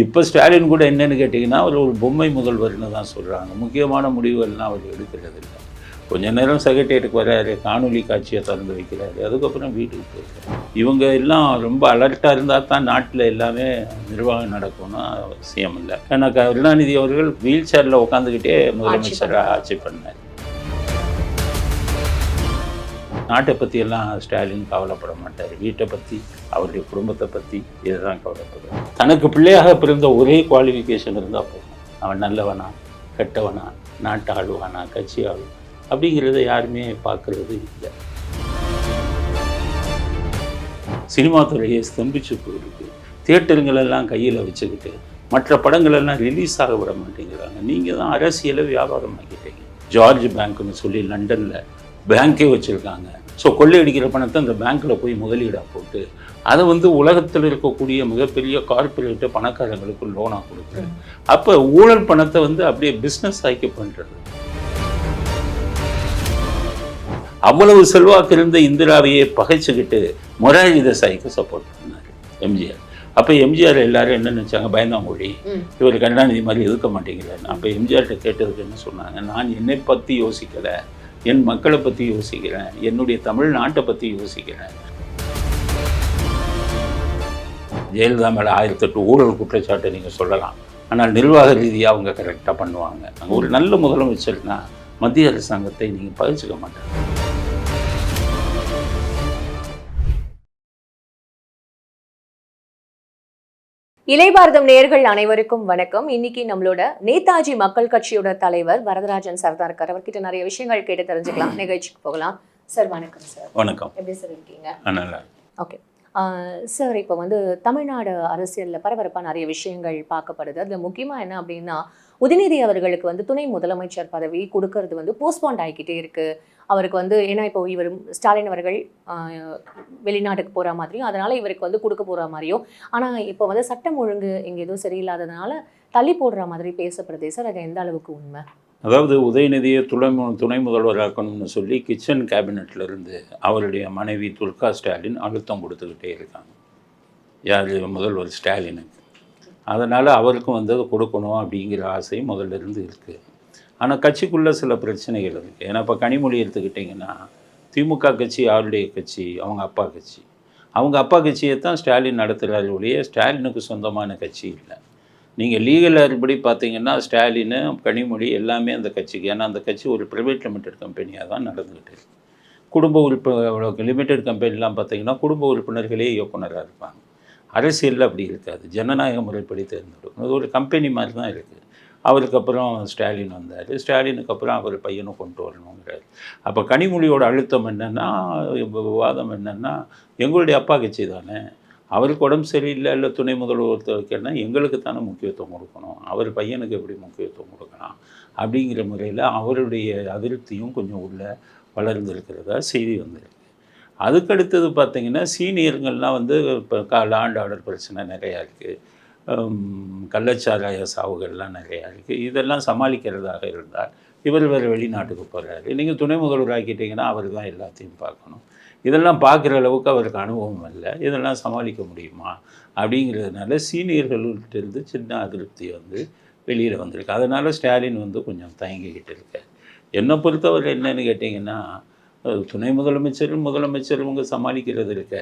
இப்போ ஸ்டாலின் கூட என்னன்னு கேட்டிங்கன்னா அவர் ஒரு பொம்மை முதல்வர்னு தான் சொல்கிறாங்க முக்கியமான முடிவுகள்லாம் அவர் எடுக்கிறது இல்லை கொஞ்ச நேரம் செக்ரட்டேரியட்டுக்கு வராரு காணொலி காட்சியை திறந்து வைக்கிறாரு. அதுக்கப்புறம் வீட்டுக்கு போயிருக்காரு இவங்க எல்லாம் ரொம்ப அலர்ட்டாக இருந்தால் தான் நாட்டில் எல்லாமே நிர்வாகம் நடக்கும்னு அவசியம் இல்லை. ஏன்னா கருணாநிதி அவர்கள் வீல் சேரில் உட்காந்துக்கிட்டே முதலமைச்சராக ஆட்சி பண்ணார். நாட்டை பற்றி எல்லாம் ஸ்டாலின் கவலைப்பட மாட்டார். வீட்டை பற்றி அவருடைய குடும்பத்தை பற்றி இதுதான் கவலைப்படுவார். தனக்கு பிள்ளையாக பிறந்த ஒரே குவாலிஃபிகேஷன் இருந்தால் போதும். அவன் நல்லவனா கெட்டவனா நாட்டு ஆளுவானா கட்சி ஆளு அப்படிங்கிறத யாருமே பார்க்கறது இல்லை. சினிமா துறையை ஸ்தம்பிச்சு போயிருக்கு. தியேட்டருங்களெல்லாம் கையில் வச்சுக்கிட்டு மற்ற படங்களெல்லாம் ரிலீஸ் ஆக விட மாட்டேங்கிறாங்க. நீங்கள் தான் அரசியலை வியாபாரம் ஆக்கிட்டீங்க ஜார்ஜ் பேங்க்னு சொல்லி லண்டனில் பேங்க்கே வச்சுருக்காங்க. ஸோ கொள்ளையடிக்கிற பணத்தை அந்த பேங்க்கில் போய் முதலீடாக போட்டு அதை வந்து உலகத்தில் இருக்கக்கூடிய மிகப்பெரிய கார்ப்பரேட்டு பணக்காரங்களுக்கு லோனாக கொடுக்குறேன் அப்போ ஊழல் பணத்தை வந்து அப்படியே பிஸ்னஸ் ஆக்கி பண்ணுறது அவ்வளவு செல்வாக்கு இருந்த இந்திராவையே பகைச்சுக்கிட்டு மொராஜி தேசாய்க்கு சப்போர்ட் பண்ணார் எம்ஜிஆர். அப்போ எம்ஜிஆர் எல்லாரும் என்ன நினச்சாங்க? பயந்தாமொழி இவர் கருணாநிதி மாதிரி எதுக்க மாட்டேங்கிறார். அப்போ எம்ஜிஆர்கிட்ட கேட்டதுக்கு என்ன சொன்னாங்க? நான் என்னை பற்றி யோசிக்கலை. என் மக்களை பற்றி யோசிக்கிறேன் என்னுடைய தமிழ்நாட்டை பற்றி யோசிக்கிறேன். ஜெயலலிதா மேலே ஆயிரத்தெட்டு ஊழல் குற்றச்சாட்டை நீங்கள் சொல்லலாம். ஆனால் நிர்வாக ரீதியாக அவங்க கரெக்டாக பண்ணுவாங்க. ஒரு நல்ல முதலமைச்சர்னா மத்திய அரசாங்கத்தை நீங்கள் பகிர்ச்சிக்க மாட்டாங்க. இளைபாரதம் நேயர்கள் அனைவருக்கும் வணக்கம். இன்னைக்கு நம்மளோட நேதாஜி மக்கள் கட்சியோட தலைவர் வரதராஜன் சர்தார் இருக்கார். அவர்கிட்ட நிறைய விஷயங்கள் கேட்டு தெரிஞ்சுக்கலாம். நிகழ்ச்சிக்கு போகலாம். சார் வணக்கம் சார். வணக்கம். எப்படி சார் இருக்கீங்க? ஓகே. சார் இப்போ வந்து தமிழ்நாடு அரசியலில் பரபரப்பாக நிறைய விஷயங்கள் பார்க்கப்படுது. அதில் முக்கியமாக என்ன அப்படின்னா உதயநிதி அவர்களுக்கு வந்து துணை முதலமைச்சர் பதவி கொடுக்கறது வந்து போஸ்ட்பாண்ட் ஆகிக்கிட்டே இருக்குது அவருக்கு வந்து ஏன்னா இப்போ இவர் ஸ்டாலின் அவர்கள் வெளிநாட்டுக்கு போகிற மாதிரியும் அதனால் இவருக்கு வந்து கொடுக்க போகிற மாதிரியும். ஆனால் இப்போ வந்து சட்டம் ஒழுங்கு இங்கே எதுவும் சரியில்லாததுனால தள்ளி போடுற மாதிரி பேசப்படுதே சார் அது எந்த அளவுக்கு உண்மை? அதாவது உதயநிதியை துணை மு- துணை முதல்வராக்கணும்னு சொல்லி கிச்சன் கேபினட்லேருந்து அவருடைய மனைவி துர்கா ஸ்டாலின் அழுத்தம் கொடுத்துக்கிட்டே இருக்காங்க. யார்? முதல்வர் ஸ்டாலினுக்கு. அதனால் அவருக்கும் வந்து அதை கொடுக்கணும் அப்படிங்கிற ஆசை முதல்ல இருந்து இருக்குது ஆனால் கட்சிக்குள்ளே சில பிரச்சனைகள் இருக்குது ஏன்னா இப்போ கனிமொழி எடுத்துக்கிட்டிங்கன்னா திமுக கட்சி அவருடைய கட்சி அவங்க அப்பா கட்சி. அவங்க அப்பா கட்சியை தான் ஸ்டாலின் நடத்துகிறார் ஒழிய ஸ்டாலினுக்கு சொந்தமான கட்சி இல்லை. நீங்கள் லீகல் படி பார்த்தீங்கன்னா ஸ்டாலின் கனிமொழி எல்லாமே அந்த கட்சிக்கு ஏன்னா அந்த கட்சி ஒரு ப்ரைவேட் லிமிடெட் கம்பெனியாக தான் நடந்துக்கிட்டு குடும்ப உறுப்பினர் லிமிடெட் கம்பெனிலாம் பார்த்தீங்கன்னா குடும்ப உறுப்பினர்களே இயக்குனராக இருப்பாங்க. அரசியலில் அப்படி இருக்காது. ஜனநாயக முறைப்படி தேர்ந்தெடுக்கணும். அது ஒரு கம்பெனி மாதிரி தான் இருக்குது அவருக்கு அப்புறம் ஸ்டாலின் வந்தார். ஸ்டாலினுக்கு அப்புறம் அவர் பையனை கொண்டு வரணுங்கிறார். அப்போ கனிமொழியோட அழுத்தம் என்னென்னா விவாதம் என்னென்னா எங்களுடைய அப்பா கட்சி தானே. அவருக்கு உடம்பு சரியில்லை இல்லை துணை முதல்வர் எங்களுக்கு தானே முக்கியத்துவம் கொடுக்கணும். அவர் பையனுக்கு எப்படி முக்கியத்துவம் கொடுக்கலாம்? அப்படிங்கிற முறையில் அவருடைய அதிருப்தியும் கொஞ்சம் உள்ள வளர்ந்துருக்கிறதா செய்தி வந்திருக்கு. அதுக்கடுத்தது பார்த்திங்கன்னா சீனியர்கள்லாம் வந்து இப்போ கா லாண்ட் ஆர்டர் பிரச்சனை நிறையா இருக்குது கள்ளச்சாராய சாவுகள்லாம் நிறையா இருக்குது இதெல்லாம் சமாளிக்கிறதாக இருந்தால் இவர் வேறு வெளிநாட்டுக்கு போகிறாரு நீங்கள் துணை முதல்வர் ஆக்கிட்டீங்கன்னா அவர் தான் எல்லாத்தையும் பார்க்கணும். இதெல்லாம் பார்க்குற அளவுக்கு அவருக்கு அனுபவம் இல்லை இதெல்லாம் சமாளிக்க முடியுமா? அப்படிங்கிறதுனால சீனியர்கள்ட்ட இருந்து சின்ன அதிருப்தி வந்து வெளியில் வந்திருக்கு. அதனால் ஸ்டாலின் வந்து கொஞ்சம் தயங்கிக்கிட்டு இருக்கார். என்னை பொறுத்தவரை என்னன்னு கேட்டிங்கன்னா துணை முதலமைச்சரும் முதலமைச்சர் இவங்க சமாளிக்கிறது இருக்க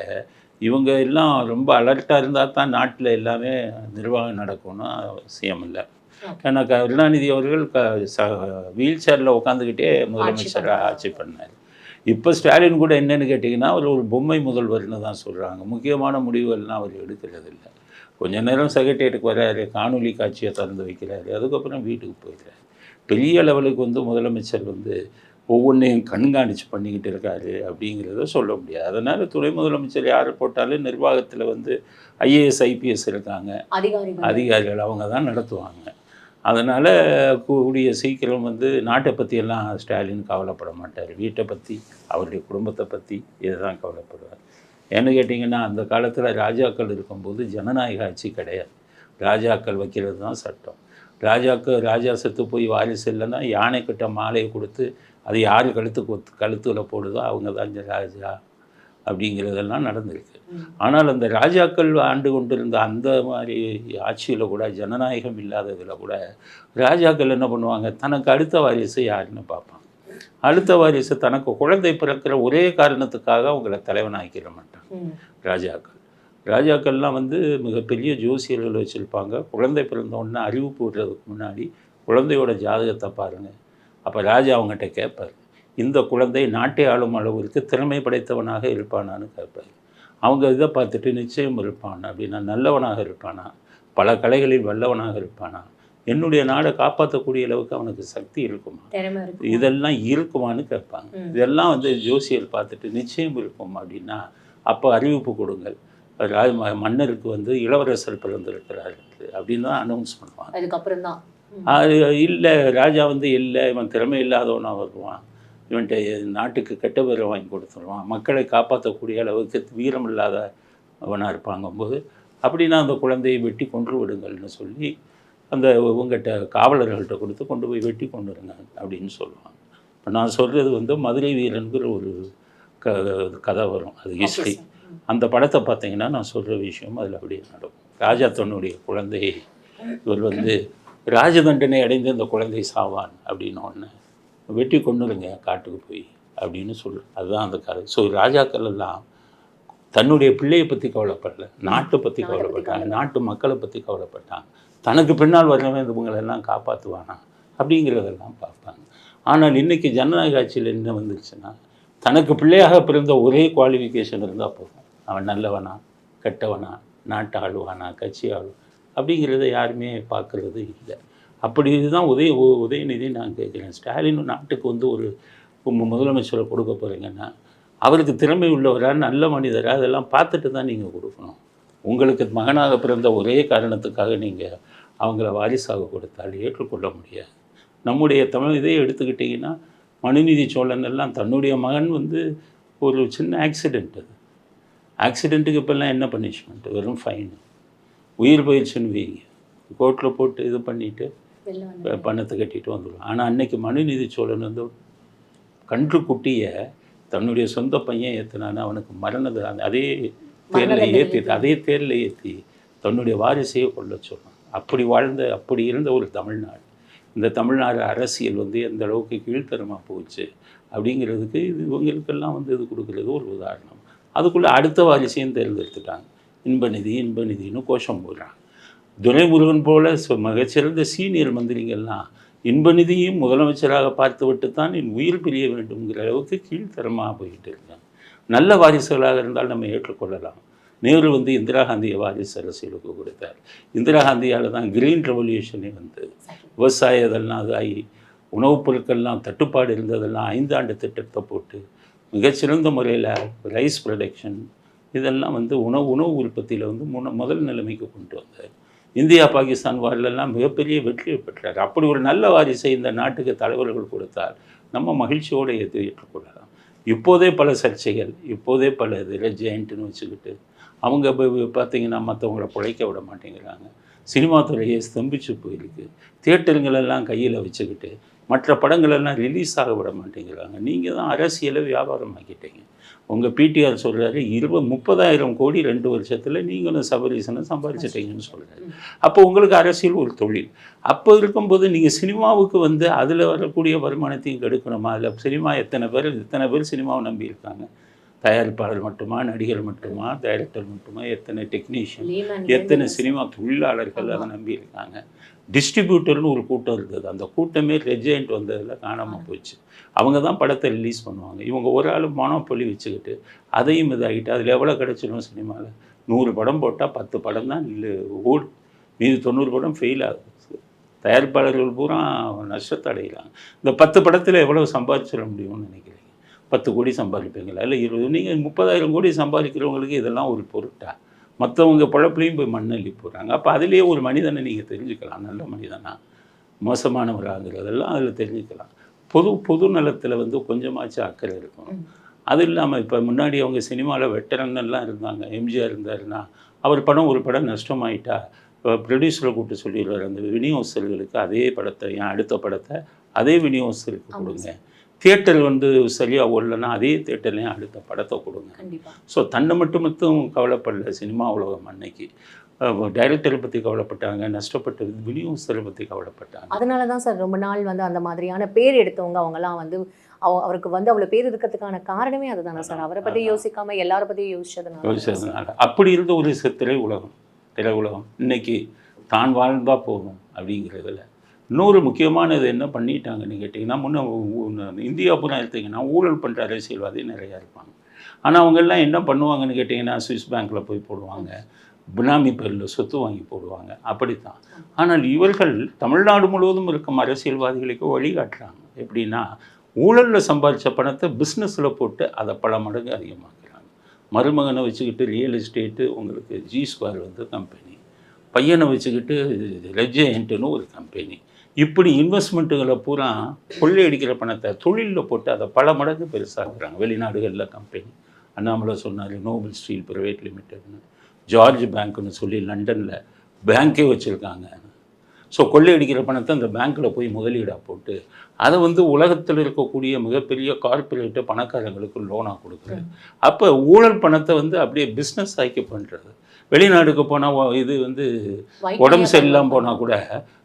இவங்க எல்லாம் ரொம்ப அலர்ட்டாக இருந்தால் தான் நாட்டில் எல்லாமே நிர்வாகம் நடக்கும்னு அவசியம் இல்லை. ஏன்னா கருணாநிதி அவர்கள் க ச வீல் சேரில் உட்காந்துக்கிட்டே முதலமைச்சராக ஆட்சி பண்ணார். இப்போ ஸ்டாலின் கூட என்னன்னு கேட்டிங்கன்னா அவர் ஒரு பொம்மை முதல்வர்னு தான் சொல்கிறாங்க முக்கியமான முடிவுகள்லாம் அவர் எடுக்கிறது இல்லை கொஞ்ச நேரம் செக்ரட்டேரியட்டுக்கு வராரு காணொலி காட்சியை திறந்து வைக்கிறாரு அதுக்கப்புறம் வீட்டுக்கு போயிடுறாரு. பெரிய லெவலுக்கு வந்து முதலமைச்சர் வந்து ஒவ்வொன்றையும் கண்காணித்து பண்ணிக்கிட்டு இருக்காரு அப்படிங்கிறத சொல்ல முடியாது. அதனால் துணை முதலமைச்சர் யார் போட்டாலும் நிர்வாகத்தில் வந்து ஐஏஎஸ் ஐபிஎஸ் இருக்காங்க. அதிகாரிகள் அவங்க தான் நடத்துவாங்க. அதனால் கூடிய சீக்கிரம் வந்து நாட்டை பற்றியெல்லாம் ஸ்டாலின் கவலைப்பட மாட்டார். வீட்டை பற்றி அவருடைய குடும்பத்தை பற்றி இதை தான் கவலைப்படுவார். ஏன்னு கேட்டிங்கன்னா அந்த காலத்தில் ராஜாக்கள் இருக்கும்போது ஜனநாயக ஆட்சி கிடையாது. ராஜாக்கள் வைக்கிறது தான் சட்டம். ராஜாக்கு ராஜா செத்து போய் வாரிசு இல்லைன்னா யானைக்கிட்ட மாலையை கொடுத்து அது யார் கழுத்து கொத்து கழுத்தில் போடுதோ அவங்க தான் ராஜா அப்படிங்கிறதெல்லாம் நடந்திருக்கு. ஆனால் அந்த ராஜாக்கள் ஆண்டு கொண்டிருந்த அந்த மாதிரி ஆட்சியில் கூட ஜனநாயகம் இல்லாததில் கூட ராஜாக்கள் என்ன பண்ணுவாங்க? தனக்கு அடுத்த வாரிசு யாருன்னு பார்ப்பாங்க அடுத்த வாரிசு தனக்கு குழந்தை பிறக்கிற ஒரே காரணத்துக்காக அவங்கள தலைவனாக்கிட மாட்டாங்க ராஜாக்கள். ராஜாக்கள்லாம் வந்து மிகப்பெரிய ஜோசியர்கள் வச்சுருப்பாங்க. குழந்தை பிறந்த உடனே அறிவிப்பு விடுறதுக்கு முன்னாடி குழந்தையோட ஜாதகத்தை பாருங்கள் அப்போ ராஜா அவங்ககிட்ட கேட்பார் இந்த குழந்தை நாட்டை ஆளும் அளவிற்கு திறமை படைத்தவனாக இருப்பானான்னு கேட்பார். அவங்க இதை பார்த்துட்டு நிச்சயம் இருப்பான். அப்படின்னா நல்லவனாக இருப்பானா? பல கலைகளில் வல்லவனாக இருப்பானா? என்னுடைய நாடை காப்பாற்றக்கூடிய அளவுக்கு அவனுக்கு சக்தி இருக்குமா? இதெல்லாம் இருக்குமான்னு கேட்பாங்க. இதெல்லாம் வந்து ஜோசியர் பார்த்துட்டு நிச்சயம் இருக்கும் அப்படின்னா அப்போ அறிவிப்பு கொடுங்கள். ராஜ மன்னருக்கு வந்து இளவரசர் பிறந்திருக்கிறார் அப்படின்னு தான் அனௌன்ஸ் பண்ணுவாங்க. அதுக்கப்புறம் தான் அது இல்லை ராஜா வந்து இல்லை இவன் திறமை இல்லாதவனாக வருவான். இவன்கிட்ட நாட்டுக்கு கெட்ட பேரை வாங்கி கொடுத்துருவான் மக்களை காப்பாற்றக்கூடிய அளவுக்கு வீரம் இல்லாத அவனாக இருப்பாங்கும்போது அப்படின்னா அந்த குழந்தையை வெட்டி கொன்று விடுங்கள்னு சொல்லி அந்த உங்கள்கிட்ட காவலர்கள்ட்ட கொடுத்து கொண்டு போய் வெட்டி கொண்டு வருங்க அப்படின்னு சொல்லுவாங்க. இப்போ நான் சொல்கிறது வந்து மதுரை வீரன்கிற ஒரு க கதை வரும். அது ஹிஸ்ட்ரி அந்த படத்தை பார்த்தீங்கன்னா நான் சொல்கிற விஷயம் அதில் அப்படியே நடக்கும். ராஜா தன்னுடைய குழந்தையை இவர் வந்து ராஜ தண்டனை அடைந்து இந்த குழந்தை சாவான் அப்படின்னு ஒன்று வெட்டி கொண்டுருங்க காட்டுக்கு போய் அப்படின்னு சொல்லு அதுதான் அந்த கதை. ஸோ ராஜாக்கள் எல்லாம் தன்னுடைய பிள்ளையை பற்றி கவலைப்படல நாட்டை பற்றி கவலைப்பட்டாங்க. நாட்டு மக்களை பற்றி கவலைப்பட்டாங்க. தனக்கு பின்னால் வர்றவன் இவங்களெல்லாம் காப்பாற்றுவானா அப்படிங்கிறதெல்லாம் பார்ப்பாங்க ஆனால் இன்றைக்கி ஜனநாயக ஆட்சியில் என்ன வந்துருச்சுன்னா தனக்கு பிள்ளையாக பிறந்த ஒரே குவாலிஃபிகேஷன் இருந்தால் போதும். அவன் நல்லவனா கெட்டவனா நாட்டை ஆளுவானா கட்சி ஆளு அப்படிங்கிறத யாருமே பார்க்குறது இல்லை. அப்படி இதுதான் உதய உ- உதயநிதி நான் கேட்குறேன். ஸ்டாலின் நாட்டுக்கு வந்து ஒரு முதலமைச்சரை கொடுக்க போகிறீங்கன்னா அவருக்கு திறமை உள்ளவரா நல்ல மனிதரா அதெல்லாம் பார்த்துட்டு தான் நீங்கள் கொடுக்கணும். உங்களுக்கு மகனாக பிறந்த ஒரே காரணத்துக்காக நீங்கள் அவங்கள வாரிசாக கொடுத்தால் ஏற்றுக்கொள்ள முடியாது. நம்முடைய தமிழ் இதை எடுத்துக்கிட்டிங்கன்னா மனுநீதி சோழன் எல்லாம் தன்னுடைய மகன் வந்து ஒரு சின்ன ஆக்சிடெண்ட் அது ஆக்சிடெண்ட்டுக்கு இப்போல்லாம் என்ன பனிஷ்மெண்ட் வெறும் ஃபைனு உயிர் பயிற்சின்னு வீங்க. கோர்ட்டில் போட்டு இது பண்ணிவிட்டு பணத்தை கட்டிட்டு வந்துடுவோம் ஆனால் அன்னைக்கு மனுநீதி சோழன் வந்து கன்று குட்டியை தன்னுடைய சொந்த பையன் ஏற்றினான்னு அவனுக்கு மரண தண்டனை அதே தேரில் ஏற்றி அதே தேரில் ஏற்றி தன்னுடைய வாரிசையே கொள்ள சொன்னான். அப்படி வாழ்ந்த அப்படி இருந்த ஒரு தமிழ்நாடு. இந்த தமிழ்நாடு அரசியல் வந்து எந்த அளவுக்கு கீழ்த்தரமாக போச்சு அப்படிங்கிறதுக்கு இது இவங்களுக்கெல்லாம் வந்து இது கொடுக்குறது ஒரு உதாரணம். அதுக்குள்ளே அடுத்த வாரிசையும் தேர்ந்தெடுத்துட்டாங்க. இன்பநிதி இன்பநிதின்னு கோஷம் போடுறாங்க. துரைமுருகன் போல மிகச்சிறந்த சீனியர் மந்திரிகள்லாம் இன்பநிதியும் முதலமைச்சராக பார்த்துவிட்டு தான் என் உயிர் பிரிய வேண்டும்ங்கிற அளவுக்கு கீழ்த்தரமாக போயிட்டு இருக்கேன் நல்ல வாரிசுகளாக இருந்தால் நம்ம ஏற்றுக்கொள்ளலாம். நேரு வந்து இந்திரா காந்தியை வாரிசு அரசியலுக்கு கொடுத்தார். இந்திரா காந்தியால் தான் கிரீன் ரெவல்யூஷனே வந்து விவசாய இதெல்லாம் இதாகி உணவுப் பொருட்கள்லாம் தட்டுப்பாடு இருந்ததெல்லாம் ஐந்தாண்டு திட்டத்தை போட்டு மிகச்சிறந்த முறையில் ரைஸ் ப்ரொடக்ஷன் இதெல்லாம் வந்து உணவு உணவு உற்பத்தியில் வந்து முன முதல் நிலைமைக்கு கொண்டு வந்தார். இந்தியா பாகிஸ்தான் வாரிலெல்லாம் மிகப்பெரிய வெற்றியை பெற்றார். அப்படி ஒரு நல்ல வாரிசை இந்த நாட்டுக்கு தலைவர்கள் கொடுத்தால் நம்ம மகிழ்ச்சியோடு எது ஏற்றுக்கொள்ளலாம் இப்போதே பல சர்ச்சைகள் இப்போதே பல இது ஜெயண்ட்டுன்னு வச்சுக்கிட்டு அவங்க பார்த்தீங்கன்னா மற்றவங்கள பிழைக்க விட மாட்டேங்கிறாங்க. சினிமா துறையே ஸ்தம்பிச்சு போயிருக்கு. தியேட்டருங்களெல்லாம் கையில் வச்சுக்கிட்டு மற்ற படங்களெல்லாம் ரிலீஸ் ஆக விட மாட்டேங்கிறாங்க நீங்கள் தான் அரசியலை வியாபாரம் ஆக்கிட்டீங்க உங்கள் பிடிஆர் சொல்கிறாரு இருபது முப்பதாயிரம் கோடி ரெண்டு வருஷத்தில் நீங்களும் சபரீசனும் சம்பாதிச்சிட்டீங்கன்னு சொல்கிறாரு அப்போ உங்களுக்கு அரசியல் ஒரு தொழில். அப்போ இருக்கும்போது நீங்கள் சினிமாவுக்கு வந்து அதில் வரக்கூடிய வருமானத்தையும் கெடுக்கணுமா? அதில் சினிமா எத்தனை பேர் எத்தனை பேர் சினிமாவை நம்பியிருக்காங்க? தயாரிப்பாளர் மட்டுமா? நடிகர் மட்டுமா? டைரக்டர் மட்டுமா? எத்தனை டெக்னீஷியன் எத்தனை சினிமா தொழிலாளர்கள் அதை நம்பியிருக்காங்க? டிஸ்ட்ரிபியூட்டர்னு ஒரு கூட்டம் இருந்தது. அந்த கூட்டமே ரெஜெண்ட் வந்ததில் காணாமல் போச்சு. அவங்க தான் படத்தை ரிலீஸ் பண்ணுவாங்க. இவங்க ஒரு ஆள் மனோப்பொலி வச்சுக்கிட்டு அதையும் இதாகிட்டு அதில் எவ்வளோ கிடைச்சிடும் சினிமாவில் நூறு படம் போட்டால் பத்து படம் தான் இல்லை ஓடு. மீதி தொண்ணூறு படம் ஃபெயில் ஆகுது. தயாரிப்பாளர்கள் பூரா நஷ்டத்தை அடைகிறாங்க இந்த பத்து படத்தில் எவ்வளோ சம்பாதிச்சிட முடியும்னு நினைக்கிறீங்க? பத்து கோடி சம்பாதிப்பீங்களா? இல்லை இருபது நீங்கள் முப்பதாயிரம் கோடி சம்பாதிக்கிறவங்களுக்கு இதெல்லாம் ஒரு பொருட்டா? மற்றவங்க பொழப்புலையும் போய் மண்ணள்ளி போடுறாங்க. அப்போ அதுலேயே ஒரு மனிதனை நீங்கள் தெரிஞ்சுக்கலாம். நல்ல மனிதனா மோசமானவராங்கிறதெல்லாம் அதில் தெரிஞ்சுக்கலாம். பொது பொது நலத்தில் வந்து கொஞ்சமாச்சும் அக்கறை இருக்கும். அது இல்லாமல் இப்போ முன்னாடி அவங்க சினிமாவில் வெட்டரன் எல்லாம் இருந்தாங்க. எம்ஜிஆர் இருந்தாருன்னா அவர் படம் ஒரு படம் நஷ்டமாயிட்டா ப்ரொடியூசரை கூப்பிட்டு சொல்லிடுவார். அந்த விநியோகஸ்தர்களுக்கு அதே படத்தை என் அடுத்த படத்தை அதே விநியோகஸ்தருக்கு கொடுங்க. தியேட்டர் வந்து சரியாக ஓடலன்னா அதே தேட்டர்லேயும் அடுத்த படத்தை கொடுங்க. ஸோ தன்னை மட்டும் மட்டும் கவலைப்படல சினிமா உலகம் அன்னைக்கு. டைரக்டரை பற்றி கவலைப்பட்டாங்க நஷ்டப்பட்ட விநியோகஸ்தரை பற்றி கவலைப்பட்டாங்க. அதனால தான் சார் ரொம்ப நாள் வந்து அந்த மாதிரியான பேர் எடுத்தவங்க அவங்கலாம் வந்து அவ அவருக்கு வந்து அவ்வளோ பேர் இருக்கிறதுக்கான காரணமே அதுதானே சார். அவரை பத்தி யோசிக்காம எல்லார பத்தியும் யோசிச்சதுனால. யோசிச்சதுனால. அப்படி இருந்த ஒரு திரை உலகம் திரை உலகம் இன்னைக்கு தான் வாழ்ந்தா போதும் அப்படிங்கிறதுல இன்னொரு முக்கியமானது என்ன பண்ணிட்டாங்கன்னு கேட்டிங்கன்னா முன்ன இந்தியா பூரா எடுத்தீங்கன்னா ஊழல் பண்ணுற அரசியல்வாதி நிறையா இருப்பாங்க. ஆனால் அவங்கெல்லாம் என்ன பண்ணுவாங்கன்னு கேட்டிங்கன்னா சுவிஸ் பேங்க்கில் போய் போடுவாங்க. பினாமி பேரில் சொத்து வாங்கி போடுவாங்க. அப்படித்தான். ஆனால் இவர்கள் தமிழ்நாடு முழுவதும் இருக்கும் அரசியல்வாதிகளுக்கு வழிகாட்டுறாங்க. எப்படின்னா ஊழலில் சம்பாதிச்ச பணத்தை பிஸ்னஸில் போட்டு அதை பல மடங்கு அதிகமாக்குறாங்க. மருமகனை வச்சுக்கிட்டு ரியல் எஸ்டேட்டு உங்களுக்கு ஜி ஸ்கொயர் வந்து கம்பெனி பையனை வச்சுக்கிட்டு ரெஜெயண்ட்டுன்னு ஒரு கம்பெனி இப்படி இன்வெஸ்ட்மெண்ட்டுகளை பூரா கொள்ளையடிக்கிற பணத்தை தொழிலில் போட்டு அதை பல மடங்கு பெருசாக்குறாங்க. வெளிநாடுகளில் கம்பெனி அண்ணாமலை சொன்னார் நோபல் ஸ்டீல் ப்ரைவேட் லிமிடெட்னு ஜார்ஜ் பேங்க்னு சொல்லி லண்டனில் பேங்க்கே வச்சுருக்காங்க. ஸோ கொள்ளையடிக்கிற பணத்தை அந்த பேங்க்கில் போய் முதலீடாக போட்டு அதை வந்து உலகத்தில் இருக்கக்கூடிய மிகப்பெரிய கார்ப்பரேட்டு பணக்காரங்களுக்கு லோனாக கொடுக்குறது அப்போ ஊழல் பணத்தை வந்து அப்படியே பிஸ்னஸ் ஆக்கி பண்ணுறது வெளிநாடுக்கு போனால் இது வந்து உடம்பு சரியில்லாமல் போனால் கூட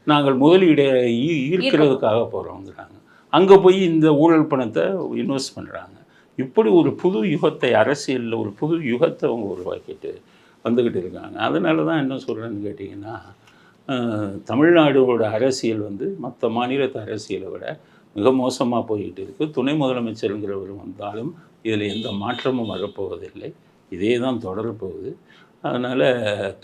நாங்கள் முதலீடை ஈ- ஈர்க்கிறதுக்காக போகிறோங்கிறாங்க அங்கே போய் இந்த ஊழல் பணத்தை இன்வெஸ்ட் பண்ணுறாங்க இப்படி ஒரு புது யுகத்தை அரசியலில் ஒரு புது யுகத்தை அவங்க உருவாக்கிட்டு வந்துக்கிட்டு இருக்காங்க. அதனால தான் என்ன சொல்கிறேன்னு கேட்டிங்கன்னா தமிழ்நாடோட அரசியல் வந்து மற்ற மாநிலத்து அரசியலை விட மிக மோசமாக போய்கிட்டு இருக்குது துணை முதலமைச்சருங்கிறவர் வந்தாலும் இதில் எந்த மாற்றமும் வரப்போவதில்லை. இதே தான் தொடரப்போகுது. அதனால்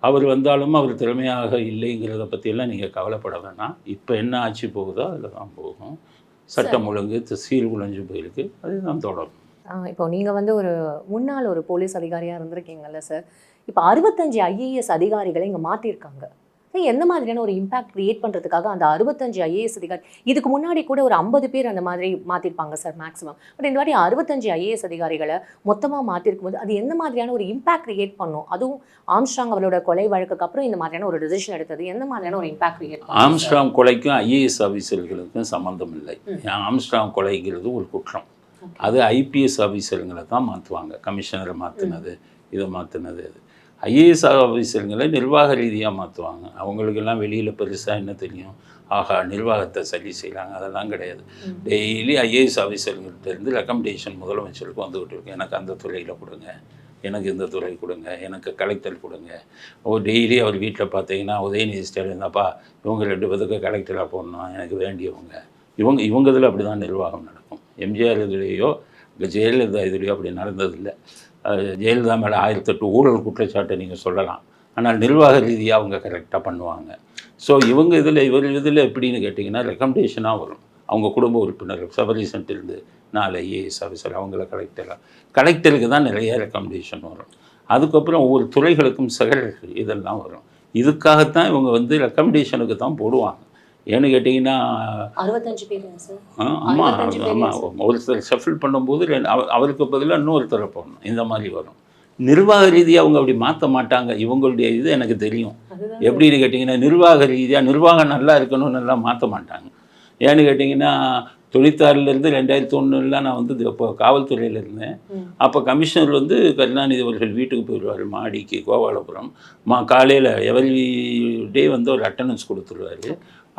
அவர் வந்தாலும் அவர் திறமையாக இல்லைங்கிறத பற்றியெல்லாம் நீங்கள் கவலைப்பட வேணாம். இப்போ என்ன ஆட்சி போகுதோ அதில் தான் போகும். சட்டம் ஒழுங்கு தி- சீர்குலைஞ்சு போயிருக்கு. அதுதான் தொடரும். ஆஹ் இப்போ நீங்க வந்து ஒரு முன்னாள் ஒரு போலீஸ் அதிகாரியா இருந்திருக்கீங்கல்ல சார். இப்போ அறுபத்தஞ்சு ஐஏஎஸ் அதிகாரிகளை இங்க மாத்திருக்காங்க. So, எந்த மாதிரியான ஒரு இம்பாக்ட் கிரியேட் பண்றதுக்காக அந்த அறுபத்தஞ்சு ஐஏஎஸ் அதிகாரி இதுக்கு முன்னாடி கூட ஒரு ஐம்பது பேர் அந்த மாதிரி மாத்திருப்பாங்க சார் மேக்ஸிமம் பட் இந்த வாட்டி அறுபத்தஞ்சு ஐஏஎஸ் அதிகாரிகளை மொத்தமா மாத்திருக்கும் போது அது எந்த மாதிரியான ஒரு இம்பாக்ட் கிரியேட் பண்ணும்? அதுவும் ஆம்ஸ்ட்ராங் அவரோட கொலை வழக்குக்கு அப்புறம் இந்த மாதிரியான ஒரு டிசிஷன் எடுத்தது. எந்த மாதிரியான ஒரு இம்பாக்ட் கிரியேட் ஆம்ஸ்ட்ராங் கொலைக்கும் ஐஏஎஸ் ஆஃபீஸர்களுக்கும் சம்மந்தம் இல்லை. ஆம்ஸ்ட்ராங் கொலைங்கிறது ஒரு குற்றம். அது ஐபிஎஸ் ஆஃபீஸருங்களை தான் மாற்றுவாங்க கமிஷனரை மாற்றினது இதை மாற்றினது அது. ஐஏஎஸ் ஆஃபீஸருங்களை நிர்வாக ரீதியாக மாற்றுவாங்க அவங்களுக்கெல்லாம் வெளியில் பெருசாக என்ன தெரியும்? ஆஹா நிர்வாகத்தை சரி செய்கிறாங்க அதெல்லாம் கிடையாது. டெய்லி ஐஏஎஸ் ஆஃபீஸருங்கிட்ட இருந்து ரெக்கமெண்டேஷன் முதலமைச்சருக்கு வந்துக்கிட்டு இருக்கு. எனக்கு அந்த துறையில் கொடுங்க. எனக்கு இந்த துறை கொடுங்க. எனக்கு கலெக்டர் கொடுங்க. ஓ டெய்லி அவர் வீட்டில் பார்த்தீங்கன்னா உதயநிதி ஸ்டாலின் தான்ப்பா இவங்க ரெண்டு பேருக்கு கலெக்டராக போடணும் எனக்கு வேண்டியவங்க. இவங்க இவங்க இதில் அப்படி தான் நிர்வாகம் நடக்கும். எம்ஜிஆர் இதுலேயோ ஜெயலலிதா இதுலேயோ அப்படி நடந்ததில்லை. ஜெயலலிதா மேலே ஆயிரத்தெட்டு ஊழல் குற்றச்சாட்டை நீங்கள் சொல்லலாம். ஆனால் நிர்வாக ரீதியாக அவங்க கரெக்டாக பண்ணுவாங்க. ஸோ இவங்க இதில் இவர் இதில் எப்படின்னு கேட்டிங்கன்னா ரெக்கமெண்டேஷனாக வரும். அவங்க குடும்ப உறுப்பினர் சபரிசன்ட்டிருந்து நாலு ஐஏஎஸ் ஆஃபீஸர் அவங்கள கலெக்டராக கலெக்டருக்கு தான் நிறைய ரெக்கமெண்டேஷன் வரும். அதுக்கப்புறம் ஒவ்வொரு துறைகளுக்கும் செகரட்டரி இதெல்லாம் வரும். இதுக்காகத்தான் இவங்க வந்து ரெக்கமெண்டேஷனுக்கு தான் போடுவாங்க. ஏன்னு கேட்டிங்கன்னா அறுபத்தஞ்சு சார்? ஆமாம் பேர் ஆமாம் ஒருத்தர் ஷஃபில் பண்ணும்போது அவருக்கு பதிலாக இன்னொருத்தரை போடணும் இந்த மாதிரி வரும். நிர்வாக ரீதியாக அவங்க அப்படி மாற்ற மாட்டாங்க இவங்களுடைய இது எனக்கு தெரியும். எப்படின்னு கேட்டிங்கன்னா நிர்வாக ரீதியாக நிர்வாகம் நல்லா இருக்கணும்னு எல்லாம் மாற்ற மாட்டாங்க. ஏன்னு கேட்டிங்கன்னா தொழிற்சாலையிலேருந்து ரெண்டாயிரத்தி ஒன்றுலாம் நான் வந்து இப்போ காவல்துறையில் இருந்தேன். அப்போ கமிஷனர் வந்து கருணாநிதி அவர்கள் வீட்டுக்கு போயிடுவார் மாடிக்கு கோபாலபுரம் மா காலையில் எவரி டே வந்து ஒரு அட்டண்டன்ஸ் கொடுத்துருவாரு.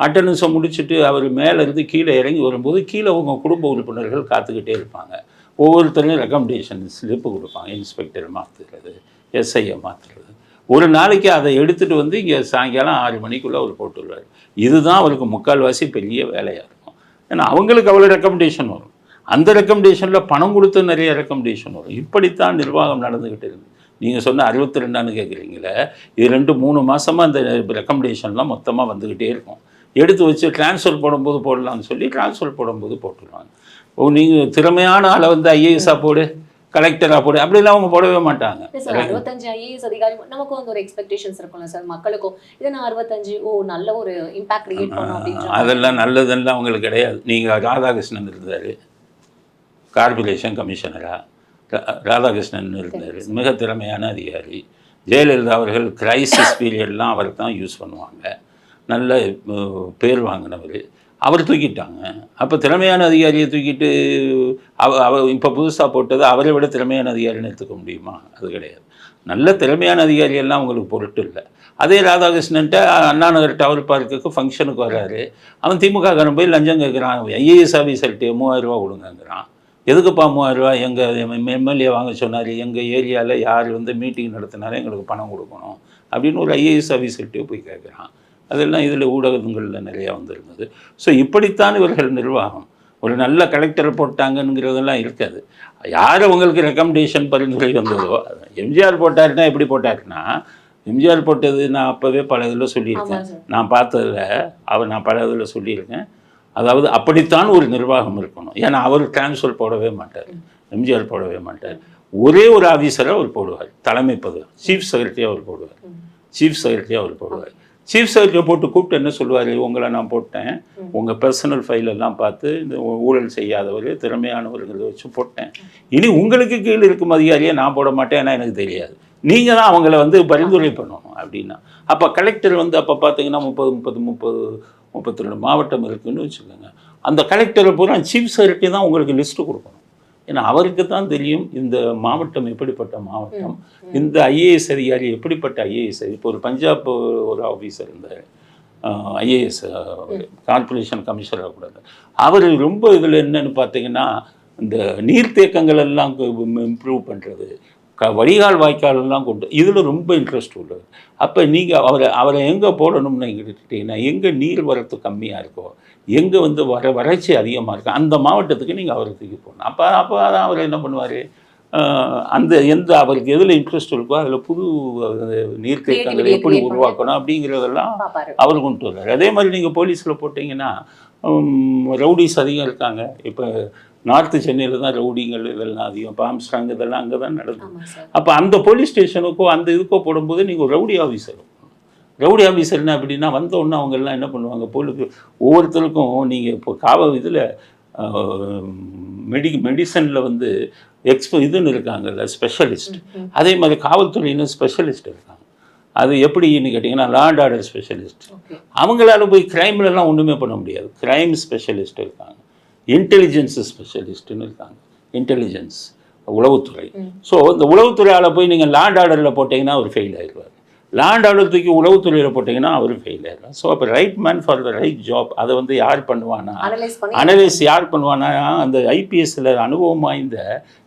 அட்டண்டன்ஸை முடிச்சுட்டு அவர் மேலே இருந்து கீழே இறங்கி வரும்போது கீழே உங்க குடும்ப உறுப்பினர்கள் காத்துக்கிட்டே இருப்பாங்க. ஒவ்வொருத்தரையும் ரெக்கமெண்டேஷன் ஸ்லிப்பு கொடுப்பாங்க. இன்ஸ்பெக்டர் மாற்றுறது எஸ்ஐயை மாற்றுறது ஒரு நாளைக்கு அதை எடுத்துகிட்டு வந்து இங்கே சாயங்காலம் ஆறு மணிக்குள்ளே அவர் போட்டுருவார். இதுதான் அவருக்கு முக்கால்வாசி பெரிய வேலையாக இருக்கும். ஏன்னா அவங்களுக்கு அவ்வளோ ரெக்கமெண்டேஷன் வரும். அந்த ரெக்கமெண்டேஷனில் பணம் கொடுத்து நிறைய ரெக்கமெண்டேஷன் வரும். இப்படித்தான் நிர்வாகம் நடந்துக்கிட்டு இருக்குது நீங்கள் சொன்ன அறுபத்தி ரெண்டான்னு கேட்குறீங்களே இது ரெண்டு மூணு மாதமாக அந்த ரெக்கமெண்டேஷன்லாம் மொத்தமாக வந்துக்கிட்டே இருக்கும். எடுத்து வச்சு ட்ரான்ஸ்ஃபர் போடும்போது போடலாம்னு சொல்லி டிரான்ஸ்ஃபர் போடும்போது போட்டுருவாங்க. ஓ நீங்கள் திறமையான ஆளை வந்து ஐஏஎஸ்ஸாக போடு. கலெக்டராக போடு அப்படிலாம் அவங்க போடவே மாட்டாங்க. சார் அறுபத்தஞ்சு ஐஏஎஸ் அதிகாரி நமக்கும் வந்து ஒரு எக்ஸ்பெக்டேஷன்ஸ் இருக்கும்ல சார் மக்களுக்கும். இதை நான் அறுபத்தஞ்சு ஓ நல்ல ஒரு இம்பாக்ட் கிரியேட் பண்ணும். அதெல்லாம் நல்லதெல்லாம் அவங்களுக்கு கிடையாது. நீங்கள் ராதாகிருஷ்ணன் இருந்தார் கார்பரேஷன் கமிஷனராக ராதாகிருஷ்ணன் இருந்தார் மிக திறமையான அதிகாரி. ஜெயலலிதா அவர்கள் கிரைசிஸ் பீரியட்லாம் அவர் தான் யூஸ் பண்ணுவாங்க. நல்ல பேர் வாங்கினவர். அவர் தூக்கிட்டாங்க. அப்போ திறமையான அதிகாரியை தூக்கிட்டு அவ அவ இப்போ புதுசாக போட்டது அவரை விட திறமையான அதிகாரின்னு எடுத்துக்க முடியுமா? அது கிடையாது. நல்ல திறமையான அதிகாரி எல்லாம் உங்களுக்கு பொருட்டு இல்லை. அதே ராதாகிருஷ்ணன்ட்ட அண்ணா நகர் டவர் பார்க்குக்கு ஃபங்க்ஷனுக்கு வர்றாரு. அவன் திமுக காரன் போய் லஞ்சம் கேட்குறான். ஐஏஎஸ் ஆஃபீஸர்கிட்ட மூவாயிரம் ரூபா கொடுங்கங்கிறான். எதுக்குப்பா மூவாயிரம் ரூபா எங்கள் எம்எல்ஏ வாங்க சொன்னார். எங்கள் ஏரியாவில் யார் வந்து மீட்டிங் நடத்தினாலும் எங்களுக்கு பணம் கொடுக்கணும் அப்படின்னு ஒரு ஐஏஎஸ் ஆஃபீஸர்கிட்டே போய் கேட்குறான். அதெல்லாம் இதில் ஊடகங்களில் நிறையா வந்திருந்தது. ஸோ இப்படித்தான் இவர்கள் நிர்வாகம். ஒரு நல்ல கலெக்டரை போட்டாங்கங்கிறதெல்லாம் இருக்காது. யார் உங்களுக்கு ரெக்கமெண்டேஷன் பரிந்துரை வந்ததோ எம்ஜிஆர் போட்டாருன்னா எப்படி போட்டாருன்னா எம்ஜிஆர் போட்டது நான் அப்போவே பல இதில் சொல்லியிருக்கேன். நான் பார்த்ததில் அவர் நான் பல இதில் சொல்லியிருக்கேன். அதாவது அப்படித்தான் ஒரு நிர்வாகம் இருக்கணும். ஏன்னா அவர் டிரான்ஸ்ஃபர் போடவே மாட்டார். எம்ஜிஆர் போடவே மாட்டார். ஒரே ஒரு ஆஃபீஸரை அவர் போடுவார். தலைமை பதவி. சீஃப் செக்ரட்டரி அவர் போடுவார். சீஃப் செக்ரட்டரி அவர் போடுவார். சீஃப் செக்ரட்டரி போட்டு கூப்பிட்டு என்ன சொல்லுவார்? உங்களை நான் போட்டேன். உங்கள் பர்சனல் ஃபைல் எல்லாம் பார்த்து இந்த ஊழல் செய்யாதவர் திறமையானவர்களை வச்சு போட்டேன். இனி உங்களுக்கு கீழே இருக்கும் அதிகாரியை நான் போட மாட்டேன் ஏன்னா எனக்கு தெரியாது. நீங்கள் தான் அவங்கள வந்து பரிந்துரை பண்ணணும். அப்படின்னா. அப்போ கலெக்டர் வந்து அப்போ பார்த்தீங்கன்னா முப்பது முப்பது முப்பது முப்பத்தி ரெண்டு மாவட்டம் இருக்குன்னு வச்சுக்கோங்க. அந்த கலெக்டரை பூரா சீஃப் செக்ரட்டரி தான் உங்களுக்கு லிஸ்ட்டு கொடுக்கணும். ஏன்னா அவருக்கு தான் தெரியும் இந்த மாவட்டம் எப்படிப்பட்ட மாவட்டம். இந்த ஐஏஎஸ் அதிகாரி எப்படிப்பட்ட ஐஏஎஸ் இப்போ ஒரு பஞ்சாப் ஒரு ஆஃபீஸர் இருந்தார். ஐஏஎஸ் கார்ப்பரேஷன் கமிஷனராக கூட. அவர் ரொம்ப இதில் என்னன்னு பார்த்தீங்கன்னா இந்த நீர்த்தேக்கங்கள் எல்லாம் இம்ப்ரூவ் பண்ணுறது க வடிகால் வாய்க்கால் எல்லாம் கொண்டு இதில் ரொம்ப இன்ட்ரெஸ்ட் உள்ளது. அப்போ நீங்கள் அவரை அவரை எங்கே போடணும்னு கேட்டுட்டீங்கன்னா எங்கே நீர் வரத்து கம்மியாக இருக்கோ எங்கே வந்து வர வறட்சி அதிகமாக இருக்கோ அந்த மாவட்டத்துக்கு நீங்கள் அவரை தூக்கி போடணும். அப்போ அப்போ அதான் அவர் என்ன பண்ணுவார்? அந்த எந்த அவருக்கு எதில் இன்ட்ரெஸ்ட் இருக்கோ அதில் புது Creativity எப்படி உருவாக்கணும் அப்படிங்கிறதெல்லாம் அவர் கொண்டு வர்றாரு அதே மாதிரி நீங்கள் போலீஸில் போட்டிங்கன்னா ரவுடிஸ் அதிகம் இருக்காங்க. இப்போ நார்த்து சென்னையில் தான் ரவுடிங்கள் இதெல்லாம் அதிகம் பாம்ஸ்டாங் இதெல்லாம் அங்கே தான் சார். அப்போ அந்த போலீஸ் ஸ்டேஷனுக்கோ அந்த இதுக்கோ போடும்போது நீங்கள் ஒரு ரவுடி ஆஃபீஸர் ரவுடி ஆஃபீஸர்னா அப்படின்னா வந்த உடனே அவங்க எல்லாம் என்ன பண்ணுவாங்க போலீஸ் ஒவ்வொருத்தருக்கும் நீங்கள் இப்போ காவல் இதில் மெடி மெடிசனில் வந்து எக்ஸ்போ இதுன்னு இருக்காங்கல்ல ஸ்பெஷலிஸ்ட். அதே மாதிரி காவல்துறையிலும் ஸ்பெஷலிஸ்ட் இருக்காங்க. அது எப்படின்னு கேட்டிங்கன்னா லாண்ட் ஆர்டர் ஸ்பெஷலிஸ்ட். அவங்களால போய் கிரைம்லலாம் ஒன்றுமே பண்ண முடியாது. கிரைம் ஸ்பெஷலிஸ்ட் இருக்காங்க. இன்டெலிஜென்ஸ் ஸ்பெஷலிஸ்ட்டுன்னு இருக்காங்க. இன்டெலிஜென்ஸ் உளவுத்துறை. ஸோ இந்த உளவுத்துறையால் போய் நீங்கள் லேண்ட் ஆர்டரில் போட்டிங்கன்னா அவர் ஃபெயில் ஆயிடுவார் லேண்ட் ஆர்டர் தூக்கி உளவுத்துறையில் போட்டிங்கன்னா அவர் ஃபெயில் ஆயிடுவார் ஸோ அப்போ right man for the right job அதை வந்து யார் பண்ணுவானா அனலைஸ் யார் பண்ணுவானா அந்த ஐபிஎஸ்சில் அனுபவம் வாய்ந்த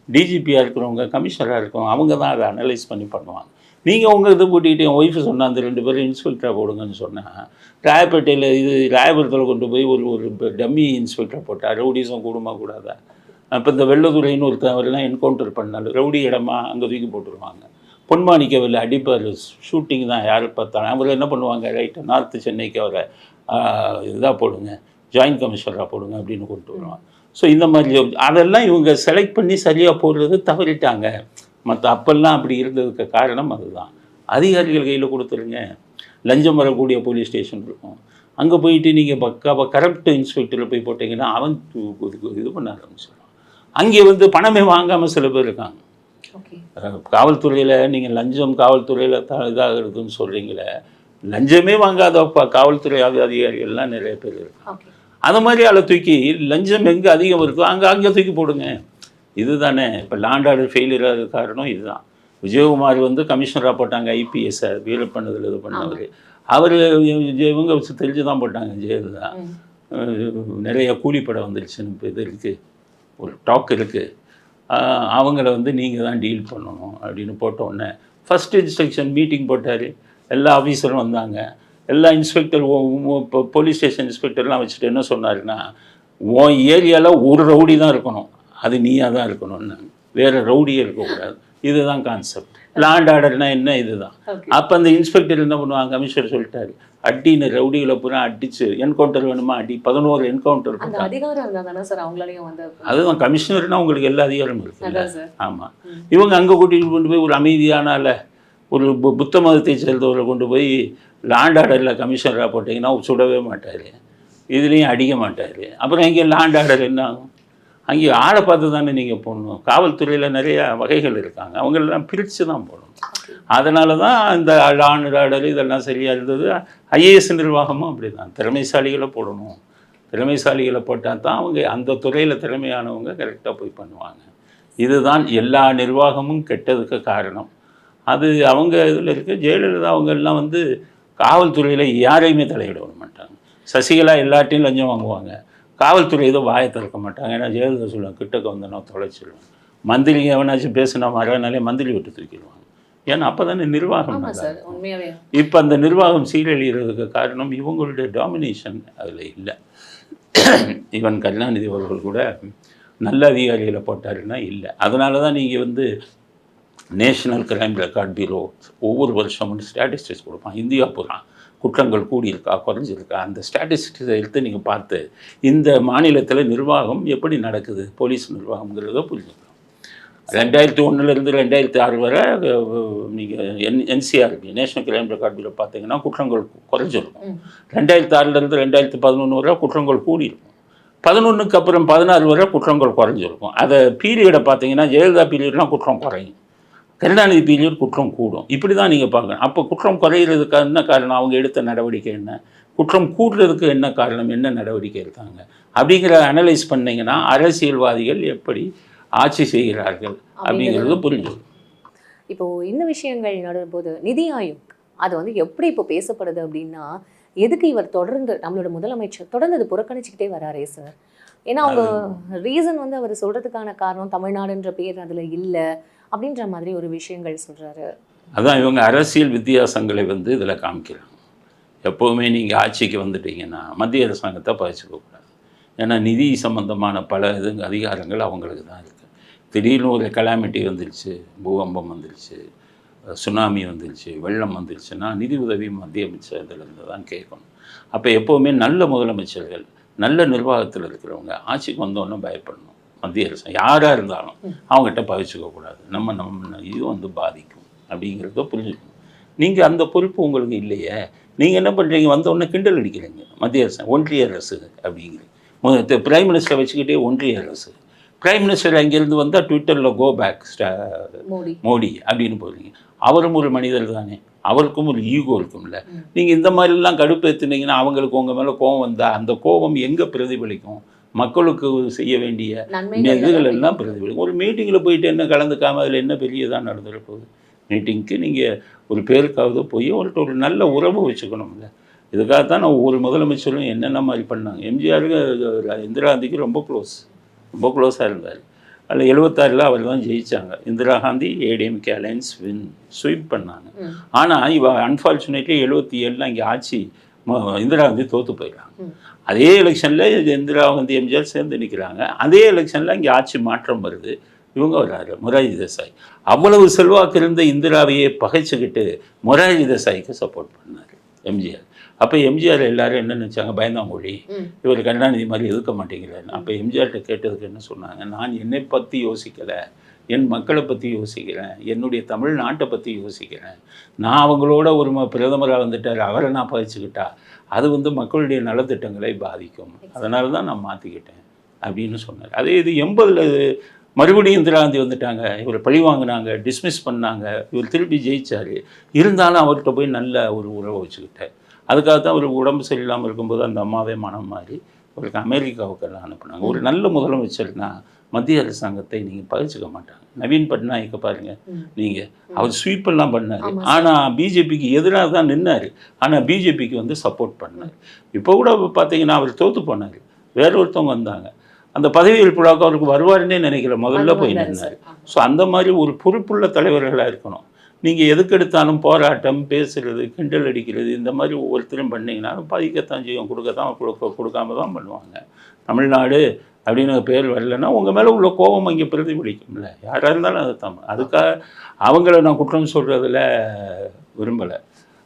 டிஜிபியாக இருக்கிறவங்க கமிஷனராக இருக்கிறவங்க அவங்க தான் அதை அனலைஸ் பண்ணி பண்ணுவாங்க. நீங்கள் உங்கள் இது கூட்டிகிட்டு என் ஒய்ஃபு சொன்ன அந்த ரெண்டு பேரும் இன்ஸ்பெக்டராக போடுங்கன்னு சொன்னால் ராயப்பேட்டையில் இது ராயபுரத்தில் கொண்டு போய் ஒரு ஒரு டம்மி இன்ஸ்பெக்டர் போட்டால் ரவுடிசம் கூடுமா கூடாதா? அப்போ இந்த வெள்ளதுறைன்னு ஒருத்தன் அவரெல்லாம் என்கவுண்டர் பண்ணாலும் ரவுடி இடமா அங்கே தூக்கி போட்டுருவாங்க. பொன்மாணிக்கவில் அடிப்பார் ஷூட்டிங் தான் யார் பார்த்தாலும். அவர் என்ன பண்ணுவாங்க? ரைட்டு நார்த்து சென்னைக்கு அவரை இதாக போடுங்க. ஜாயின்ட் கமிஷனராக போடுங்க அப்படின்னு கொண்டு வருவாங்க. ஸோ இந்த மாதிரி அதெல்லாம் இவங்க செலக்ட் பண்ணி சரியாக போடுறது தவறிட்டாங்க. மற்ற அப்பெல்லாம் அப்படி இருந்ததுக்கு காரணம் அதுதான். அதிகாரிகள் கையில் கொடுத்துருங்க. லஞ்சம் வரக்கூடிய போலீஸ் ஸ்டேஷன் இருக்கும். அங்கே போயிட்டு நீங்கள் பக்காவாக கரப்ட் இன்ஸ்பெக்டரில் போய் போட்டிங்கன்னா அவன் இது- பண்ண ஆரம்பிச்சிடும் அங்கே வந்து பணமே வாங்காமல் சில பேர் இருக்காங்க. காவல்துறையில் நீங்கள் லஞ்சம் காவல்துறையில் த இதாகிறதுன்னு சொல்கிறீங்களே லஞ்சமே வாங்காத காவல்துறை அதி- அதிகாரிகள்லாம் நிறைய பேர் இருக்காங்க ஓகே அது மாதிரி ஆளை தூக்கி லஞ்சம் எங்கே அதிகம் இருக்கோ அங்கே அங்கே தூக்கி போடுங்க. இதுதானே இப்போ லேண்ட் ஆர்டர் ஃபெயிலியர் ஆகிறது காரணம் இதுதான். விஜயகுமார் வந்து கமிஷனராக போட்டாங்க ஐபிஎஸ்ஸை வீரப்பண்ணதில் இது பண்ணவர். அவர் இவங்க தெரிஞ்சு தான் போட்டாங்க ஜெயலலிதா. நிறைய கூலிப்படம் வந்துருச்சுன்னு இப்போ இது இருக்குது ஒரு டாக் இருக்குது அவங்கள வந்து நீங்கள் தான் டீல் பண்ணணும் அப்படின்னு போட்ட உடனே ஃபஸ்ட் இன்ஸ்ட்ரக்ஷன் மீட்டிங் போட்டார். எல்லா ஆஃபீஸரும் வந்தாங்க. எல்லா இன்ஸ்பெக்டர் இப்போ போலீஸ் ஸ்டேஷன் இன்ஸ்பெக்டர்லாம் வச்சுட்டு என்ன சொன்னாருன்னா உன் ஏரியாவில் ஒரு ரவுடி தான் இருக்கணும். அது நீயாக தான் இருக்கணும்னாங்க வேறு ரவுடியே இருக்கக்கூடாது. இதுதான் கான்செப்ட் லேண்ட் ஆர்டர்னா என்ன? இதுதான். அப்போ அந்த இன்ஸ்பெக்டர் என்ன பண்ணுவாங்க? கமிஷனர் சொல்லிட்டாரு. அடின்னு ரவுடிகளை பூரா அடிச்சு என்கவுண்டர் வேணுமா? அடி பதினோரு என்கவுண்டர் அதுதான் கமிஷனர்னா உங்களுக்கு எல்லா அதிகாரமும் இருக்குல்ல ஆமாம் இவங்க அங்கே கூட்டிகிட்டு கொண்டு போய் ஒரு அமைதியானால ஒரு புத்த மதத்தை சேர்ந்தவரை கொண்டு போய் லேண்ட் ஆர்டரில் கமிஷனராக போட்டிங்கன்னா சுடவே மாட்டார். இதுலேயும் அடிக்க மாட்டார். அப்புறம் இங்கே லேண்ட் ஆர்டர் என்ன ஆகும்? அங்கே ஆளை பார்த்து தானே நீங்கள் போடணும். காவல்துறையில் நிறைய வகைகள் இருக்காங்க. அவங்களெல்லாம் பிரித்து தான் போடணும். அதனால தான் இந்த லேண்ட் இதெல்லாம் சரியாக இருந்தது. ஐஏஎஸ் நிர்வாகமும் அப்படி தான் திறமைசாலிகளை போடணும். திறமைசாலிகளை போட்டால் தான் அவங்க அந்த துறையில் திறமையானவங்க கரெக்டாக போய் பண்ணுவாங்க. இதுதான் எல்லா நிர்வாகமும் கெட்டதுக்கு காரணம். அது அவங்க இதில் இருக்க. ஜெயலலிதா அவங்கெல்லாம் வந்து காவல்துறையில் யாரையுமே தலையிட விட மாட்டாங்க. சசிகலா எல்லாட்டையும் லஞ்சம் வாங்குவாங்க. காவல்துறை ஏதோ வாயை திறக்க மாட்டாங்க. ஏன்னா ஜெயலலிதா சொல்லுவாங்க கிட்டக்க வந்து நான் தொலைச்சிடுவேன் மந்திரி எவனாச்சும் பேசினா மறுநாளே மந்திரி விட்டு தூக்கிடுவாங்க. ஏன்னா அப்போ தானே நிர்வாகம் இப்போ அந்த நிர்வாகம் சீரழிகிறதுக்கு காரணம் இவங்களுடைய டாமினேஷன் அதில் இல்லை. ஈவன் கருணாநிதி அவர்கள் கூட நல்ல அதிகாரிகளை போட்டாருன்னா இல்லை. அதனால தான் நீங்கள் வந்து நேஷனல் கிரைம் ரெக்கார்ட் பியூரோ ஒவ்வொரு வருஷமும் ஸ்டாட்டிஸ்டிக்ஸ் கொடுப்பான். இந்தியா பூரா. குற்றங்கள் கூடியிருக்கா குறைஞ்சிருக்கா? அந்த ஸ்டாட்டிஸ்டிக்ஸை எடுத்து நீங்கள் பார்த்து இந்த மாநிலத்தில் நிர்வாகம் எப்படி நடக்குது? போலீஸ் நிர்வாகம்ங்கிறத புரிஞ்சுக்கலாம் ரெண்டாயிரத்தி ஒன்றுலேருந்து ரெண்டாயிரத்தி ஆறு வரை நீங்கள் N NCRB national crime record bureau பார்த்தீங்கன்னா குற்றங்கள் குறைஞ்சிருக்கும். ரெண்டாயிரத்தி ஆறுலேருந்து ரெண்டாயிரத்தி பதினொன்று வரை குற்றங்கள் கூடியிருக்கும். பதினொன்றுக்கு அப்புறம் பதினாறு வரை குற்றங்கள் குறைஞ்சிருக்கும். அதை பீரியடை பார்த்தீங்கன்னா ஜெயலலிதா பீரியட்லாம் குற்றம் குறையும். கருணாநிதி பீரியட் குற்றம் கூடும். இப்படி தான் நீங்கள் பார்க்கணும். அப்போ குற்றம் குறையிறதுக்கு என்ன காரணம்? அவங்க எடுத்த நடவடிக்கை என்ன? குற்றம் கூடுறதுக்கு என்ன காரணம்? என்ன நடவடிக்கை எடுத்தாங்க? அப்படிங்கிற அனலைஸ் பண்ணீங்கன்னா அரசியல்வாதிகள் எப்படி ஆட்சி செய்கிறார்கள் அப்படிங்கிறது புரிஞ்சுக்கும் இப்போ இந்த விஷயங்கள் நடும்போது நிதி ஆயோக் அது வந்து எப்படி இப்போ பேசப்படுது அப்படின்னா எதுக்கு இவர் தொடர்ந்து நம்மளோட முதலமைச்சர் தொடர்ந்து அது புறக்கணிச்சுக்கிட்டே வராரே சார் ஏன்னா அவங்க ரீசன் வந்து அவர் சொல்றதுக்கான காரணம் தமிழ்நாடுன்ற பேர் அதுல இல்ல. அப்படின்ற மாதிரி ஒரு விஷயங்கள் சொல்கிறாரு அதான் இவங்க அரசியல் வித்தியாசங்களை வந்து இதில் காமிக்கிறாங்க. எப்போவுமே நீங்கள் ஆட்சிக்கு வந்துட்டீங்கன்னா மத்திய அரசாங்கத்தை பகிச்சுக்கக்கூடாது ஏன்னா நிதி சம்பந்தமான பல இது அதிகாரங்கள் அவங்களுக்கு தான் இருக்குது திடீர்னு ஒரு கலாமிட்டி வந்துருச்சு பூகம்பம் வந்துருச்சு சுனாமி வந்துருச்சு வெள்ளம் வந்துருச்சுன்னா நிதி உதவி மத்திய அமைச்சர்லேருந்து தான் கேட்கணும். அப்போ எப்போவுமே நல்ல முதலமைச்சர்கள் நல்ல நிர்வாகத்தில் இருக்கிறவங்க ஆட்சிக்கு வந்தோன்னே பயப்படணும். மத்திய அரசு. யாராக இருந்தாலும் அவங்ககிட்ட பகிச்சுக்கக்கூடாது நம்ம நம்ம இது வந்து பாதிக்கும் அப்படிங்கிறத புரிஞ்சுக்கணும். நீங்கள் அந்த பொறுப்பு உங்களுக்கு இல்லையே நீங்கள் என்ன பண்ணுறீங்க வந்த உடனே கிண்டல் அடிக்கிறீங்க. மத்திய அரசு ஒன்றிய அரசு அப்படிங்கிறீங்க பிரைம் மினிஸ்டரை வச்சுக்கிட்டே ஒன்றிய அரசு. பிரைம் மினிஸ்டர் அங்கேருந்து வந்தால் ட்விட்டரில் கோ பேக் மோடி. மோடி அப்படின்னு போடுறீங்க. அவரும் ஒரு மனிதர் தானே. அவருக்கும் ஒரு ஈகோ இருக்கும்ல. நீங்கள் இந்த மாதிரிலாம் கடுப்பேற்றுனீங்கன்னா அவங்களுக்கு உங்கள் மேலே கோபம் வந்தால் அந்த கோபம் எங்கே பிரதிபலிக்கும்? மக்களுக்கு செய்ய வேண்டிய இதுகள் எல்லாம் பிரதிபலிக்கும். ஒரு மீட்டிங்கில் போயிட்டு என்ன கலந்துக்காம அதில் என்ன பெரியதாக நடந்துட போகுது மீட்டிங்க்கு நீங்கள் ஒரு பேருக்காவது போய் அவர்கிட்ட ஒரு நல்ல உறவு வச்சுக்கணும்ல. இதுக்காக தான் நான் ஒவ்வொரு முதலமைச்சரும் என்னென்ன மாதிரி பண்ணாங்க. எம்ஜிஆருக்கு இந்திரா காந்திக்கு ரொம்ப க்ளோஸ் ரொம்ப க்ளோஸாக இருந்தார். அதில் எழுபத்தாறில் அவர் தான் ஜெயிச்சாங்க. Indira Gandhi ADMK alliance win sweep பண்ணாங்க. ஆனால் இவ அன்ஃபார்ச்சுனேட்லி எழுபத்தி ஏழில் இங்கே ஆட்சி இந்திரா காந்தி தோற்று போயிடறாங்க ம். அதே எலெக்ஷனில் இந்திரா காந்தி எம்ஜிஆர் சேர்ந்து நிற்கிறாங்க அதே எலெக்ஷனில் இங்கே ஆட்சி மாற்றம் வருது. இவங்க வர்றாரு மொராஜி தேசாய். அவ்வளவு செல்வாக்கு இருந்த இந்திராவையே பகைச்சுக்கிட்டு மொராஜி தேசாய்க்கு சப்போர்ட் பண்ணார் எம்ஜிஆர் அப்போ எம்ஜிஆர் எல்லாரும் என்ன நினச்சாங்க? பயந்தாமொழி. இவர் கருணாநிதி மாதிரி எதுக்க மாட்டேங்கிறாரு. அப்போ எம்ஜிஆர்கிட்ட கேட்டதுக்கு என்ன சொன்னாங்க? நான் என்னை பற்றி யோசிக்கலை. என் மக்களை பற்றி யோசிக்கிறேன் என்னுடைய தமிழ்நாட்டை பற்றி யோசிக்கிறேன். நான் அவங்களோட ஒரு ம- பிரதமராக வந்துட்டார் அவரை நான் பகிச்சுக்கிட்டா அது வந்து மக்களுடைய நலத்திட்டங்களை பாதிக்கும். அதனால தான் நான் மாற்றிக்கிட்டேன் அப்படின்னு சொன்னார். அதே இது எண்பதில் மறுபடியும் இந்திரா காந்தி வந்துட்டாங்க இவர் பழி வாங்கினாங்க டிஸ்மிஸ் பண்ணாங்க இவர் திருப்பி ஜெயிச்சார். இருந்தாலும் அவர்கிட்ட போய் நல்ல ஒரு உறவை வச்சுக்கிட்டார். அதுக்காக தான் அவர் உடம்பு சரியில்லாமல் இருக்கும்போது அந்த அம்மாவே மனம் மாறி அவருக்கு அமெரிக்காவுக்கு எல்லாம் அனுப்புனாங்க. ஒரு நல்ல முதலமைச்சர்னா மத்திய அரசாங்கத்தை நீங்கள் பகிச்சுக்க மாட்டாங்க. நவீன் பட்நாயக்க பாருங்க. நீங்கள் அவர் ஸ்வீப் எல்லாம் பண்ணார். ஆனால் பிஜேபிக்கு எதிராக தான் நின்னார். ஆனால் பிஜேபிக்கு வந்து சப்போர்ட் பண்ணார். இப்போ கூட பார்த்தீங்கன்னா அவர் தோத்து போனார். வேற ஒருத்தவங்க வந்தாங்க. அந்த பதவியேற்பு விழாவுக்கு அவருக்கு வருவாருன்னே நினைக்கல முதல்ல போய் நின்னார். ஸோ அந்த மாதிரி ஒரு பொறுப்புள்ள தலைவர்களாக இருக்கணும். நீங்கள் எதுக்கு எடுத்தாலும் போராட்டம் பேசுறது கிண்டல் அடிக்கிறது இந்த மாதிரி ஒவ்வொருத்தரும் பண்ணீங்கன்னா பாதிக்கத்தான் செய்யும். கொடுக்கத்தான் கொடுக்க கொடுக்காம தான் பண்ணுவாங்க. தமிழ்நாடு அப்படின்னு பேர் வரலன்னா உங்கள் மேலே உள்ள கோபம் அங்கே பிரதிபலிக்கும்ல யாராக இருந்தாலும் அது தான் அதுக்காக அவங்கள நான் குற்றம் சொல்கிறதில் விரும்பலை.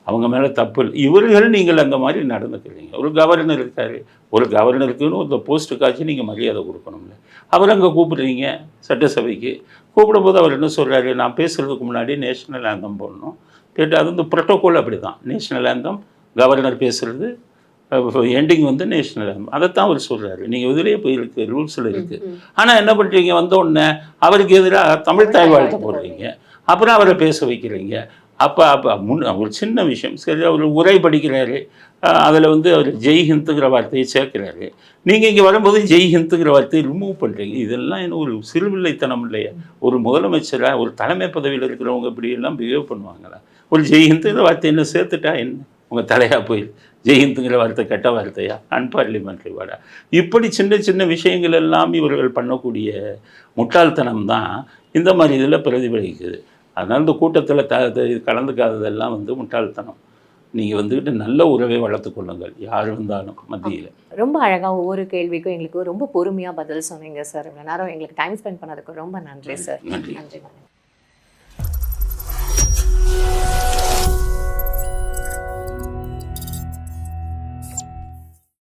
அவங்க மேலே தப்பு இல்லை. இவர்கள் நீங்கள் அந்த மாதிரி நடந்துக்கிறீங்க ஒரு கவர்னர் இருக்கார். ஒரு கவர்னருக்குன்னு ஒரு போஸ்ட்டுக்காச்சும் நீங்கள் மரியாதை கொடுக்கணும்ல. அவர் அங்கே கூப்பிடுறீங்க சட்டசபைக்கு. கூப்பிடும்போது அவர் என்ன சொல்கிறாரு நான் பேசுகிறதுக்கு முன்னாடி நேஷ்னல் ஆந்தம் போடணும். கேட்டு அது வந்து ப்ரோட்டோகால் அப்படி தான் நேஷ்னல் ஆந்தம் கவர்னர் பேசுகிறது எண்டிங் வந்து நேஷ்னல் ஆந்தம் அதைத்தான் அவர் சொல்கிறாரு நீங்கள் இதிலேயே போயிருக்கு ரூல்ஸில் இருக்குது. ஆனால் என்ன பண்ணுறீங்க வந்த உடனே அவருக்கு எதிராக தமிழ் தாய் வாழ்த்து போடுறீங்க. அப்புறம் அவரை பேச வைக்கிறீங்க. அப்போ அப்போ முன் ஒரு சின்ன விஷயம். சரி அவர் உரை படிக்கிறாரு. அதில் வந்து அவர் ஜெய் ஹிந்துங்கிற வார்த்தையை சேர்க்கிறாரு. நீங்கள் இங்கே வரும்போது ஜெய் ஹிந்துங்கிற வார்த்தையை ரிமூவ் பண்ணுறீங்க இதெல்லாம் என்ன ஒரு சிறுவில்லைத்தனம் இல்லையா? ஒரு முதலமைச்சராக ஒரு தலைமை பதவியில் இருக்கிறவங்க இப்படி எல்லாம் பிஹேவ் பண்ணுவாங்களா? ஒரு ஜெய் ஹிந்துங்கிற வார்த்தை என்ன சேர்த்துட்டா என்ன? உங்கள் தலையாக போய் ஜெய் ஹிந்துங்கிற வார்த்தை கெட்ட வார்த்தையா? அன்பார்லிமெண்ட்ரி வாடா. இப்படி சின்ன சின்ன விஷயங்கள் எல்லாம் இவர்கள் பண்ணக்கூடிய முட்டாள்தனம் தான் இந்த மாதிரி இதில் பிரதிபலிக்குது. அதனால் இந்த கூட்டத்தில் த கலந்துக்காததெல்லாம் வந்து முட்டாள்தனம். நீங்கள் வந்துக்கிட்டு நல்ல உறவை வளர்த்துக் கொள்ளுங்கள் யார் இருந்தாலும் மத்தியில். ரொம்ப அழகா ஒவ்வொரு கேள்விக்கும் எங்களுக்கு ரொம்ப பொறுமையா பதில் சொன்னீங்க சார். இவ்வளவு நேரம் எங்களுக்கு டைம் ஸ்பெண்ட் பண்ணதுக்கு ரொம்ப நன்றி. சார். நன்றி. நன்றி.